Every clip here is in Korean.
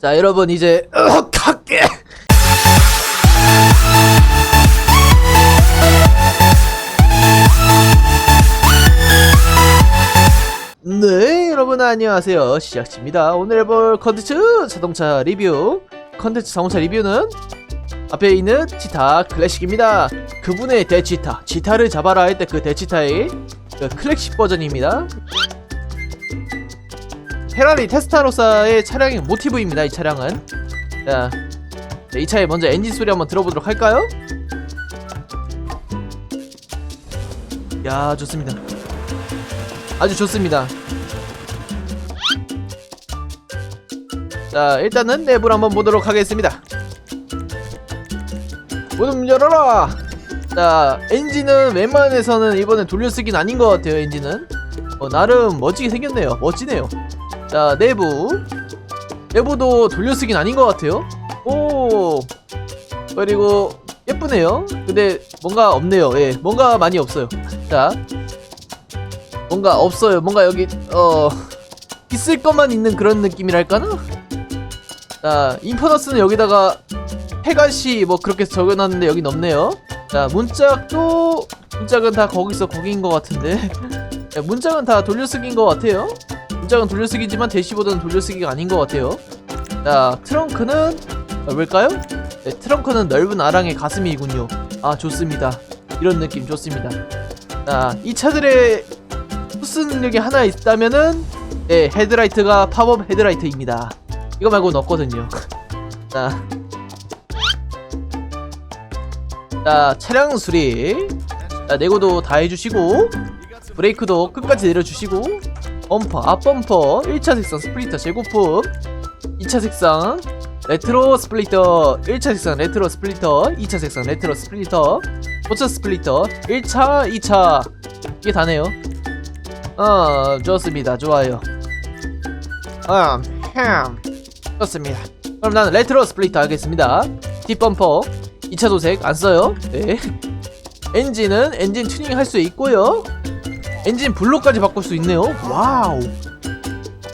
자 여러분 이제 갈게. 네 여러분 안녕하세요. 시작입니다. 오늘 해볼 컨텐츠 자동차 리뷰. 컨텐츠 자동차 리뷰는 앞에 있는 치타 클래식입니다. 그분의 대치타 치타를 잡아라 할 때 그 대치타의 그 클래식 버전입니다 페라리 테스타로사의 차량의 모티브입니다 이 차량은. 자, 자, 이 차에 먼저 엔진 소리 한번 들어보도록 할까요? 야 좋습니다. 아주 좋습니다. 자 일단은 내부를 한번 보도록 하겠습니다. 문 열어라! 자 엔진은 웬만해서는 이번에 돌려쓰긴 아닌 것 같아요 엔진은. 어, 나름 멋지게 생겼네요. 멋지네요 자 내부. 내부도 돌려쓰긴 아닌 것 같아요. 오! 그리고 예쁘네요. 근데 뭔가 없네요. 예 뭔가 많이 없어요. 자 뭔가 없어요. 뭔가 여기 어 있을 것만 있는 그런 느낌이랄까나? 자 인퍼너스는 여기다가 페가시 뭐 그렇게 적어놨는데 여긴 없네요. 자 문짝도 문짝은 다 거기서 거기인 것 같은데. 야, 문짝은 다 돌려쓰기인 것 같아요 문짝은 돌려쓰기지만 대시보드는 돌려쓰기가 아닌 것 같아요. 자 트렁크는 넓을까요? 네, 트렁크는 넓은 아랑의 가슴이군요. 아 좋습니다. 이런 느낌 좋습니다. 자이 차들의 흡수 능력이 하나 있다면은 네 헤드라이트가 팝업 헤드라이트입니다. 이거 말고는 없거든요. 자, 자 차량 수리. 자 내고도 다 해주시고 브레이크도 끝까지 내려주시고 범퍼 앞범퍼. 1차 색상 스플리터 제고품. 2차 색상 레트로 스플리터. 1차 색상 레트로 스플리터. 2차 색상 레트로 스플리터. 포처 스플리터. 1차 2차. 이게 다네요. 어 좋습니다. 좋아요. 음 좋습니다. 그럼 나는 레트로 스플리터 하겠습니다. 뒷범퍼. 2차 도색 안 써요? 네. 엔진은 엔진 튜닝 할 수 있고요 엔진 블록까지 바꿀 수 있네요. 와우.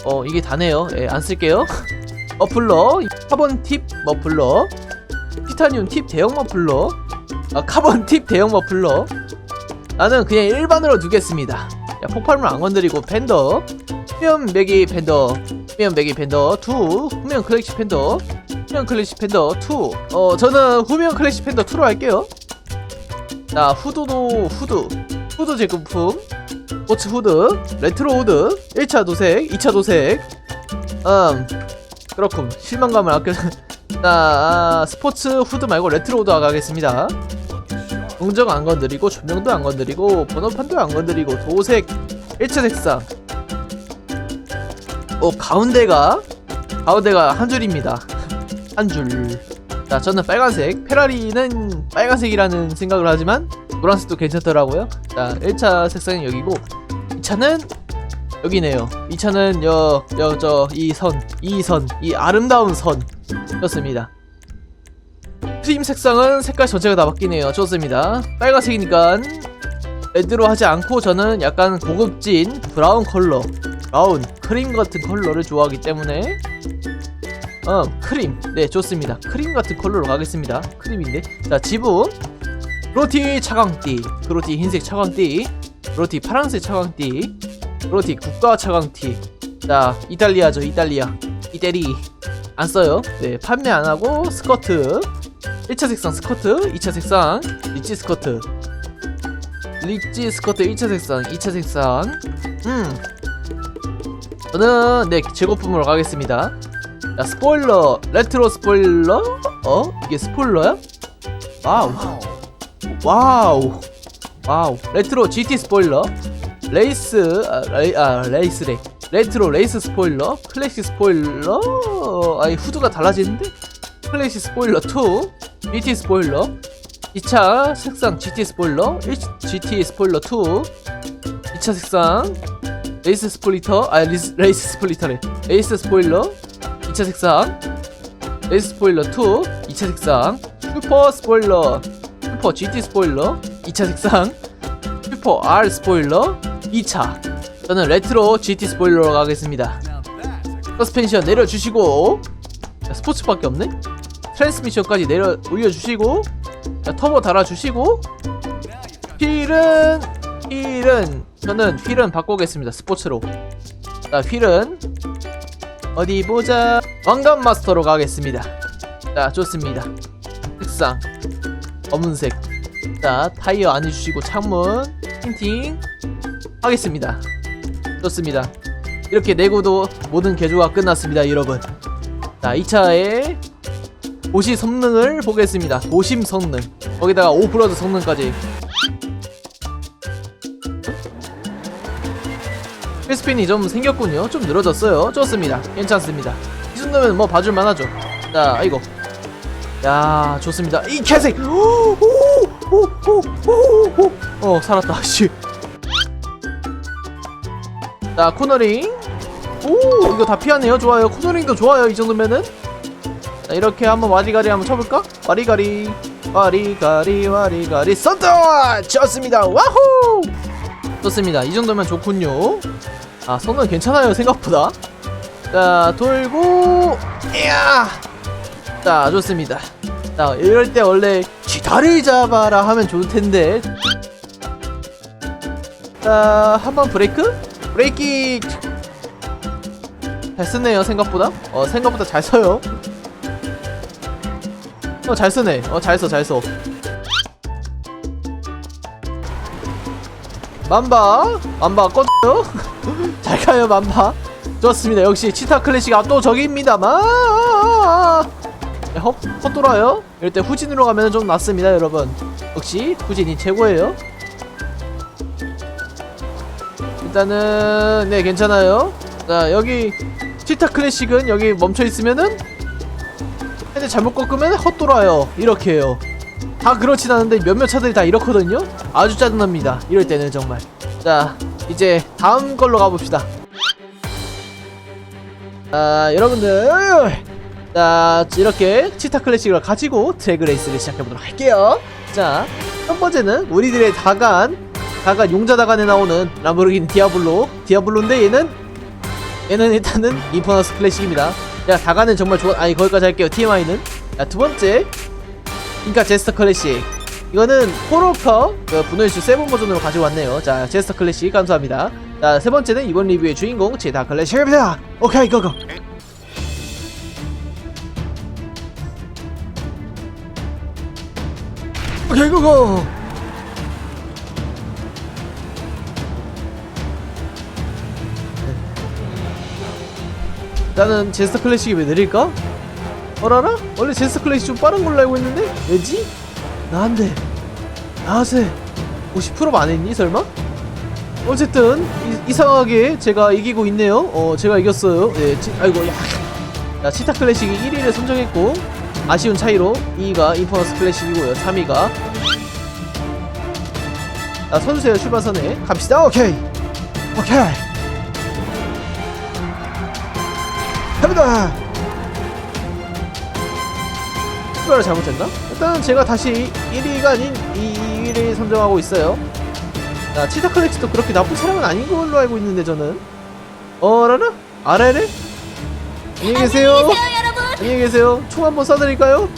어 이게 다네요. 예, 안 쓸게요. 머플러 카본 팁 머플러 티타늄 팁 대형 머플러 아 카본 팁 대형 머플러. 나는 그냥 일반으로 두겠습니다. 야, 폭발물 안 건드리고 팬더 후면 배기 팬더 후면 배기 팬더 2 후면 클래식 팬더 후면 클래식 팬더 2 어 저는 후면 클래식 팬더 2로 할게요. 자 후드도 후드 후드 제품품 스포츠 후드 레트로 후드 1차 도색 2차 도색. 음 그렇군. 실망감을 아껴 자 아, 스포츠 후드 말고 레트로 후드 가겠습니다. 동정 안 건드리고 조명도 안 건드리고 번호판도 안 건드리고 도색 1차 색상. 어 가운데가 가운데가 한 줄입니다. 한줄 자 저는 빨간색. 페라리는 빨간색이라는 생각을 하지만 노란색도 괜찮더라고요. 자 1차 색상이 여기고 2차는 여기네요. 2차는 여 여 저 이 선 이 선 이 아름다운 선 좋습니다. 트림 색상은 색깔 전체가 다 바뀌네요. 좋습니다. 빨간색이니까 레드로 하지 않고 저는 약간 고급진 브라운 컬러 브라운 크림 같은 컬러를 좋아하기 때문에 어 크림. 네 좋습니다. 크림 같은 컬러로 가겠습니다. 크림인데. 자 지붕. 그 로티 차광띠 그로티 흰색 차광띠 그로티 파란색 차광띠 그로티 국가 차광띠. 자 이탈리아죠 이탈리아. 이태리. 안 써요? 네 판매 안 하고 스커트. 1차 색상 스커트 2차 색상 리치 스커트. 리치 스커트 1차 색상 2차 색상. 음. 저는 네 재고품으로 가겠습니다. 자 스포일러. 레트로 스포일러? 어? 이게 스포일러야? 와우 와우. 와우. 레트로 GT 스포일러. 레이스 아, 레이, 아 레이스래. 레트로 레이스 스포일러. 클래식 스포일러. 아니 후드가 달라지는데? 클래식 스포일러 2 GT 스포일러. 2차 색상 GT 스포일러. 1, GT 스포일러 2 2차 색상 레이스 스플리터. 아 리스, 레이스 스플리터래 레이스 스포일러. 2차 색상 레이스 스포일러 2 2차 색상 슈퍼 스포일러 슈퍼 GT 스포일러 2차 색상 슈퍼 R 스포일러 2차. 저는 레트로 GT 스포일러로 가겠습니다. 서스펜션 내려주시고 자, 스포츠밖에 없네? 트랜스미션까지 내려 올려주시고 자, 터보 달아주시고. 휠은 휠은 저는 휠은 바꾸겠습니다 스포츠로. 자 휠은 어디 보자. 왕관 마스터로 가겠습니다. 자 좋습니다. 색상 검은색. 자 타이어 안 해주시고 창문. 틴팅. 하겠습니다. 좋습니다. 이렇게 내고도 모든 개조가 끝났습니다 여러분. 자 2차에 도시 성능을 보겠습니다. 도심 성능. 거기다가 오프로드 성능까지. 힐스핀이 좀 생겼군요. 좀 늘어졌어요. 좋습니다. 괜찮습니다. 이 정도면 뭐 봐줄만 하죠. 자 아이고 야 좋습니다. 이 개색 어 살았다. 씨. 자 코너링. 오 이거 다 피하네요. 좋아요. 코너링도 좋아요 이 정도면은. 자 이렇게 한번 와리가리 한번 쳐볼까? 와리가리 와리가리 와리가리. 썬더 좋습니다. 와후 좋습니다. 이 정도면 좋군요. 아 손은 괜찮아요 생각보다. 자 돌고 이야 자 좋습니다. 자 이럴 때 원래 기다를 잡아라 하면 좋을 텐데. 자 한번 브레이크? 브레이크 잘 쓰네요 생각보다. 어 생각보다 잘 써요. 어 잘 쓰네. 어 잘 써 잘써. 맘바? 맘바 꺼져요? 잘 가요 맘바. 좋습니다. 역시 치타 클래식 압도적입니다 마 헛, 헛돌아요? 이럴 때 후진으로 가면 좀 낫습니다 여러분. 역시 후진이 최고예요. 일단은 네 괜찮아요. 자 여기 치타 클래식은 여기 멈춰 있으면은 핸들 잘못 꺾으면 헛돌아요. 이렇게 해요. 다 그렇진 않은데 몇몇 차들이 다 이렇거든요. 아주 짜증납니다. 이럴 때는 정말. 자 이제 다음 걸로 가봅시다. 자 여러분들 자 이렇게 치타 클래식을 가지고 트랙 레이스를 시작해보도록 할게요. 자 첫 번째는 우리들의 다간 다간 용자 다간에 나오는 람보르기니 디아블로. 디아블로인데 얘는 얘는 일단은 인퍼너스 클래식입니다. 야 다간은 정말 좋아. 아니 거기까지 할게요. TMI는. 자 두 번째. 인카 제스터 클래식. 이거는 포로퍼 그 분노이슈 세븐 버전으로 가지고 왔네요. 자 제스터 클래식 감사합니다. 자 세 번째는 이번 리뷰의 주인공 제다 클래식입니다. 오케이 고고 고고 나는 제스터 클래식이 왜 느릴까? 어라라? 원래 제스터 클래식 좀 빠른 걸로 알고 있는데? 왜지? 나한테 나한테 50%만 했니 설마? 어쨌든 이, 이상하게 제가 이기고 있네요 어 제가 이겼어요 네 치, 아이고 야, 야 치타 클래식이 1위를 선정했고 아쉬운 차이로 2위가 인퍼너스 클래식이고요. 3위가. 자 선수의 출발선에 갑시다. 오케이. 오케이. 갑니다. 출발을 잘못했나? 일단 제가 다시 1위가 아닌 2위를 선정하고 있어요. 자 치타 클래식도 그렇게 나쁜 사람은 아닌 걸로 알고 있는데 저는. 어라라? 아래래? 안녕히 계세요. 안녕히 계세요 총 한번 쏴드릴까요?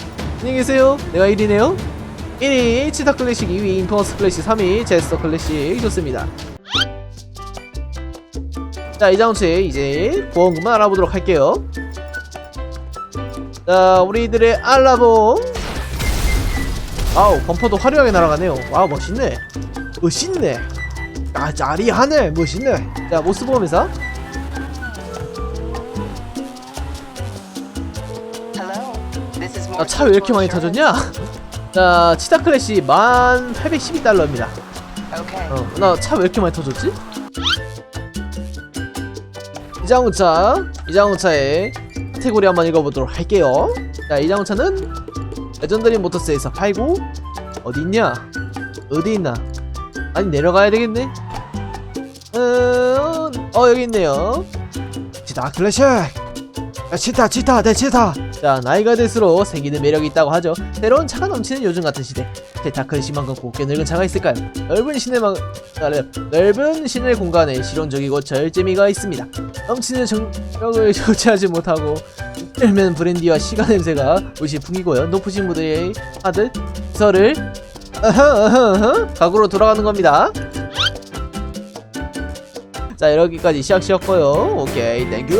안녕히 계세요. 내가 1위네요. 1위 치타 클래식 2위 인퍼스 클래식 3위 제스터 클래식 좋습니다. 자 이 장치 이제 보험금만 알아보도록 할게요. 자 우리들의 알라봉. 아우 범퍼도 화려하게 날아가네요. 와우 멋있네. 멋있네. 아 짜리하네. 멋있네. 자 모스 보험회사 아, 차왜 이렇게 많이 타졌냐? 자, 치타 클래시 1812달러입니다. 어, 나 차 왜 이렇게 많이 터졌지? 이장우차, 이장우차의 카테고리 한번 읽어보도록 할게요. 자, 이장우차는 레전더리 모터스에서 팔고 어디 있냐? 어디 있나? 아니 내려가야 되겠네. 음, 어 여기 있네요. 치타 클래식. 야, 치타 치타 내 치타 자 나이가 들수록 생기는 매력이 있다고 하죠. 새로운 차가 넘치는 요즘 같은 시대. 세타 큰 심한 건 곱게 늙은 차가 있을까요? 넓은 시내만 아, 네. 넓은 시내 공간에 실용적이고 절제미가 있습니다. 넘치는 정력을 조치하지 못하고 들면 브랜디와 시간 냄새가 물씬 풍기고요. 높으신 분들의 하듯 서를 각으로 돌아가는 겁니다. 자 여기까지 시작시었고요. 오케이 땡큐